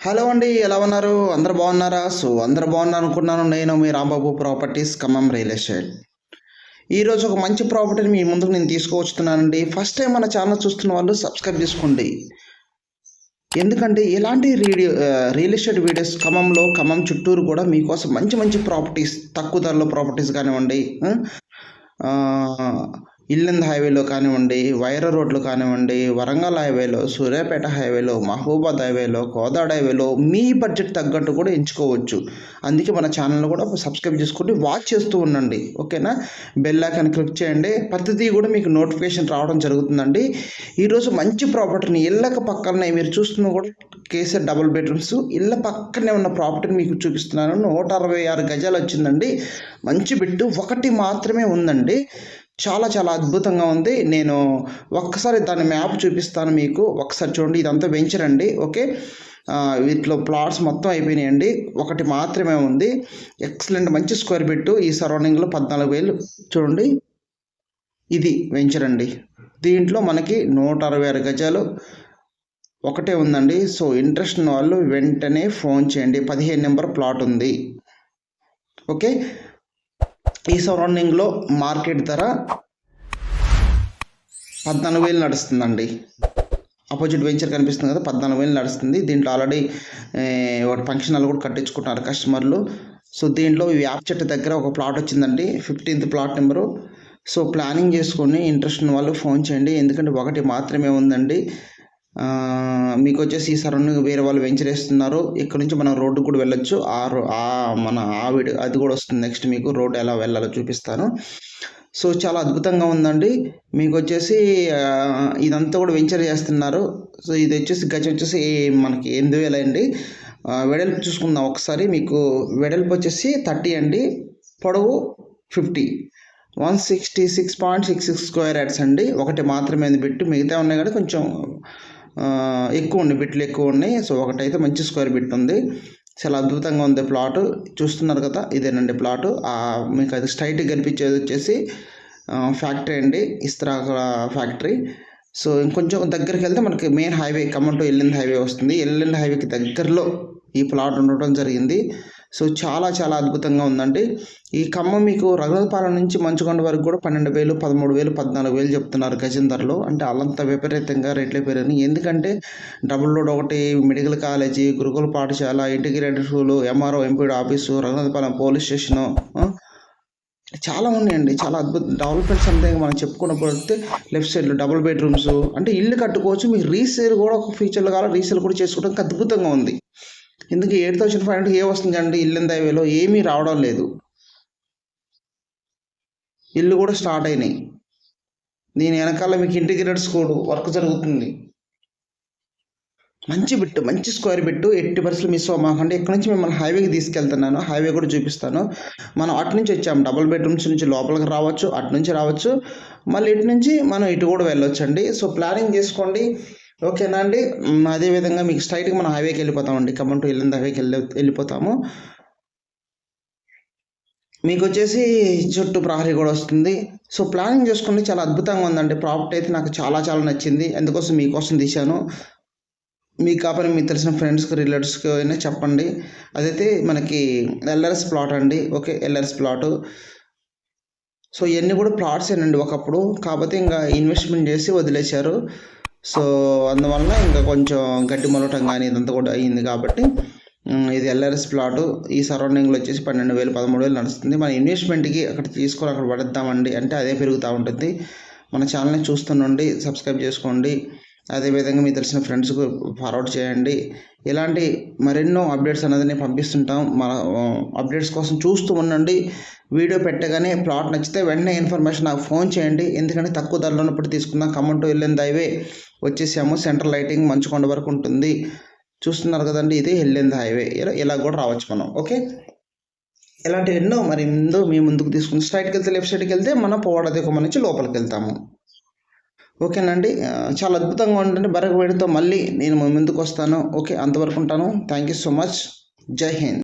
Hello అండి ఎలా ఉన్నారు? అందరు బాగున్నారా? సో అందరు బాగున్నారు అనుకున్నాను నేను మీ Rambabu properties Khammam real estate. ఈరోజు ఒక మంచి ప్రాపర్టీని మీ ముందుకు నేను తీసుకువచ్చుతున్నానండి. ఫస్ట్ టైం మన ఛానల్ చూస్తున్న వాళ్ళు సబ్స్క్రైబ్ చేసుకోండి. ఎందుకంటే ఇలాంటి రీడియో రియల్ ఎస్టేట్ వీడియోస్ ఖమ్మంలో ఖమ్మం చుట్టూరు కూడా మీకోసం మంచి మంచి ప్రాపర్టీస్ తక్కువ ధరలో ప్రాపర్టీస్ కానివ్వండి ఇల్లంద్ హైవేలో కానివ్వండి వైర రోడ్లు కానివ్వండి వరంగల్ హైవేలో సూర్యాపేట హైవేలో మహబూబాద్ హైవేలో కోదాడ హైవేలో మీ బడ్జెట్ తగ్గట్టు కూడా ఎంచుకోవచ్చు. అందుకే మన ఛానల్ కూడా సబ్స్క్రైబ్ చేసుకుంటే వాచ్ చేస్తూ ఉండండి. ఓకేనా? బెల్ ఐకాన్ క్లిక్ చేయండి. ప్రతిదీ కూడా మీకు నోటిఫికేషన్ రావడం జరుగుతుందండి. ఈరోజు మంచి ప్రాపర్టీని ఇళ్ళక పక్కనే మీరు చూస్తున్న కూడా కేసీఆర్ డబుల్ బెడ్రూమ్స్. ఇళ్ళ పక్కనే ఉన్న ప్రాపర్టీని మీకు చూపిస్తున్నాను. నూట అరవై ఆరు గజాలు వచ్చిందండి. మంచి బిట్టు. ఒకటి మాత్రమే ఉందండి. చాలా చాలా అద్భుతంగా ఉంది. నేను ఒక్కసారి దాని మ్యాప్ చూపిస్తాను మీకు. ఒకసారి చూడండి ఇదంతా వెంచర్ అండి. ఓకే? వీటిలో ప్లాట్స్ మొత్తం అయిపోయినాయండి. ఒకటి మాత్రమే ఉంది. ఎక్సలెంట్ మంచి స్క్వేర్ బిట్టు ఈ సరౌండింగ్లో పద్నాలుగు వేలు. చూడండి. ఇది వెంచర్ అండి. దీంట్లో మనకి నూట అరవై ఆరు గజాలు ఒకటే ఉందండి. సో ఇంట్రెస్ట్ ఉన్న వాళ్ళు వెంటనే ఫోన్ చేయండి. పదిహేను నెంబర్ ప్లాట్ ఉంది. ఓకే? ఈ సరౌండింగ్లో మార్కెట్ ధర పద్నాలుగు వేలు నడుస్తుందండి. ఆపోజిట్ వెంచర్ కనిపిస్తుంది కదా పద్నాలుగు వేలు నడుస్తుంది. దీంట్లో ఆల్రెడీ ఒకటి ఫంక్షన్ హాల్ కూడా కట్టించుకుంటున్నారు కస్టమర్లు. సో దీంట్లో ఈ యాప్ చెట్టు దగ్గర ఒక ప్లాట్ వచ్చిందండి fifteenth plot number. So planning చేసుకొని ఇంట్రెస్ట్ ఉన్న వాళ్ళు ఫోన్ చేయండి. ఎందుకంటే ఒకటి మాత్రమే ఉందండి. మీకు వచ్చేసి ఈ సరౌండింగ్ వేరే వాళ్ళు వెంచర్ వేస్తున్నారు. ఇక్కడ నుంచి మనం రోడ్డు కూడా వెళ్ళొచ్చు. ఆ రో ఆ మన ఆవిడ అది కూడా వస్తుంది నెక్స్ట్ మీకు. రోడ్ ఎలా వెళ్ళాలో చూపిస్తాను. సో చాలా అద్భుతంగా ఉందండి. మీకు వచ్చేసి ఇదంతా కూడా వెంచర్ చేస్తున్నారు. సో ఇది వచ్చేసి గజం వచ్చేసి మనకి ఎనిమిది వేలు అండి వెడల్పు చూసుకుందాం ఒకసారి. మీకు వెడల్పు వచ్చేసి థర్టీ అండి. పొడవు fifty. One sixty six point six six square yards అండి. ఒకటి మాత్రమే ఉంది బిట్టు. మిగతా ఉన్నాయి కానీ కొంచెం ఎక్కువ ఉన్నాయి బిట్లు ఎక్కువ ఉన్నాయి. సో ఒకటైతే మంచి స్క్వేర్ బిట్ ఉంది. చాలా అద్భుతంగా ఉంది ప్లాట్. చూస్తున్నారు కదా ఇదేనండి ప్లాట్. మీకు అది స్ట్రైట్గా కనిపించేది వచ్చేసి ఫ్యాక్టరీ అండి ఇస్త్రా ఫ్యాక్టరీ. సో ఇంకొంచెం దగ్గరికి వెళ్తే మనకి main highway Khammam to Yellandu highway వస్తుంది. ఎల్లింది హైవేకి దగ్గరలో ఈ ప్లాట్ ఉండటం జరిగింది. సో చాలా చాలా అద్భుతంగా ఉందండి. ఈ ఖమ్మం మీకు రఘునాథపాలెం నుంచి మంచుకొండ వరకు కూడా పన్నెండు వేలు పదమూడు వేలు పద్నాలుగు వేలు చెప్తున్నారు గజం ధరలు అంటే అల్లంత విపరీతంగా రేట్లు పెరిగినాయి. ఎందుకంటే డబుల్ రోడ్ ఒకటి మెడికల్ కాలేజీ గురుకుల పాఠశాల integrated school MRO MPD office Raghunathapalem police station చాలా ఉన్నాయండి. చాలా అద్భుత డెవలప్మెంట్స్ అంటే మనం చెప్పుకున్నప్పుడు లెఫ్ట్ సైడ్లో డబుల్ బెడ్రూమ్స్. అంటే ఇల్లు కట్టుకోవచ్చు. మీకు రీసేల్ కూడా ఒక ఫ్యూచర్లో కావాలి. రీసేల్ కూడా చేసుకోవడానికి అద్భుతంగా ఉంది. ఎందుకు ఎయిట్ థౌసండ్ ఫైవ్ హండ్రెడ్ ఏ వస్తుందండి? ఇల్లు దైవేలో ఏమీ రావడం లేదు. ఇల్లు కూడా స్టార్ట్ అయినాయి. దీని వెనకాల మీకు ఇంటిగ్రేటెడ్ స్కూల్ వర్క్ జరుగుతుంది. మంచి బిట్టు మంచి స్క్వేర్ బిట్టు ఎట్టి పరిస్థితులు మిస్ అవ్వమాకండి ఇక్కడ నుంచి మిమ్మల్ని హైవేకి తీసుకెళ్తున్నాను. హైవే కూడా చూపిస్తాను. మనం అటు నుంచి వచ్చాము. డబుల్ బెడ్రూమ్స్ నుంచి లోపలికి రావచ్చు అటు నుంచి రావచ్చు. మళ్ళీ ఇటు నుంచి మనం ఇటు కూడా వెళ్ళొచ్చండి. సో ప్లానింగ్ చేసుకోండి. ఓకేనా అండి? అదేవిధంగా మీకు స్ట్రైట్గా మనం హైవేకి వెళ్ళిపోతామండి. ఖమ్మం టు వెళ్ళిన హైవేకి వెళ్ళి వెళ్ళిపోతాము. మీకు వచ్చేసి చుట్టూ ప్రహరీ కూడా వస్తుంది. సో ప్లానింగ్ చేసుకుంటే చాలా అద్భుతంగా ఉందండి. ప్రాపర్టీ అయితే నాకు చాలా చాలా నచ్చింది. అందుకోసం మీకోసం తీశాను. మీకు కాకపోతే మీకు తెలిసిన ఫ్రెండ్స్కి రిలేటివ్స్కి అయినా చెప్పండి. అదైతే మనకి ఎల్ఆర్ఎస్ ప్లాట్ అండి. ఓకే ఎల్ఆర్ఎస్ ప్లాట్ సో ఇవన్నీ కూడా ప్లాట్స్ ఏనండి ఒకప్పుడు. కాకపోతే ఇంకా ఇన్వెస్ట్మెంట్ చేసి వదిలేశారు. సో అందువల్ల ఇంకా కొంచెం గడ్డి మొలటం కానీ ఇదంతా కూడా అయ్యింది కాబట్టి ఇది ఎల్ఆర్ఎస్ ప్లాట్. ఈ సరౌండింగ్లో వచ్చేసి పన్నెండు వేలు పదమూడు వేలు నడుస్తుంది. మన ఇన్వెస్ట్మెంట్కి అక్కడ తీసుకొని అక్కడ పడేద్దామండి అంటే అదే పెరుగుతూ ఉంటుంది. మన ఛానల్ని చూస్తుండండి సబ్స్క్రైబ్ చేసుకోండి. అదేవిధంగా మీ తెలిసిన ఫ్రెండ్స్కు ఫార్వర్డ్ చేయండి. ఇలాంటి మరెన్నో అప్డేట్స్ అనేది నేను పంపిస్తుంటాం. మన అప్డేట్స్ కోసం చూస్తూ ఉండండి. వీడియో పెట్టగానే ప్లాట్ నచ్చితే వెంటనే ఇన్ఫర్మేషన్ నాకు ఫోన్ చేయండి. ఎందుకంటే తక్కువ ధరలో ఉన్నప్పుడు తీసుకుందాం. ఖమ్మం టు వెళ్ళింది హైవే వచ్చేసాము. సెంట్రల్ లైటింగ్ మంచుకొండ వరకు ఉంటుంది చూస్తున్నారు కదండి ఇది వెళ్ళింది హైవే ఇలా ఇలా కూడా రావచ్చు మనం. ఓకే ఇలాంటి ఎన్నో మరి ముందు మీ ముందుకు తీసుకుని స్ట్రైట్కి వెళ్తే లెఫ్ట్ సైడ్కి వెళ్తే మనం పోవడది కొమ్మ నుంచి లోపలికి వెళ్తాము. ఓకేనండి చాలా అద్భుతంగా ఉంటుంది బరగ వేడితో మళ్ళీ నేను ముందుకు వస్తాను. ఓకే అంతవరకు ఉంటాను. థ్యాంక్ యూ సో మచ్ జై హింద్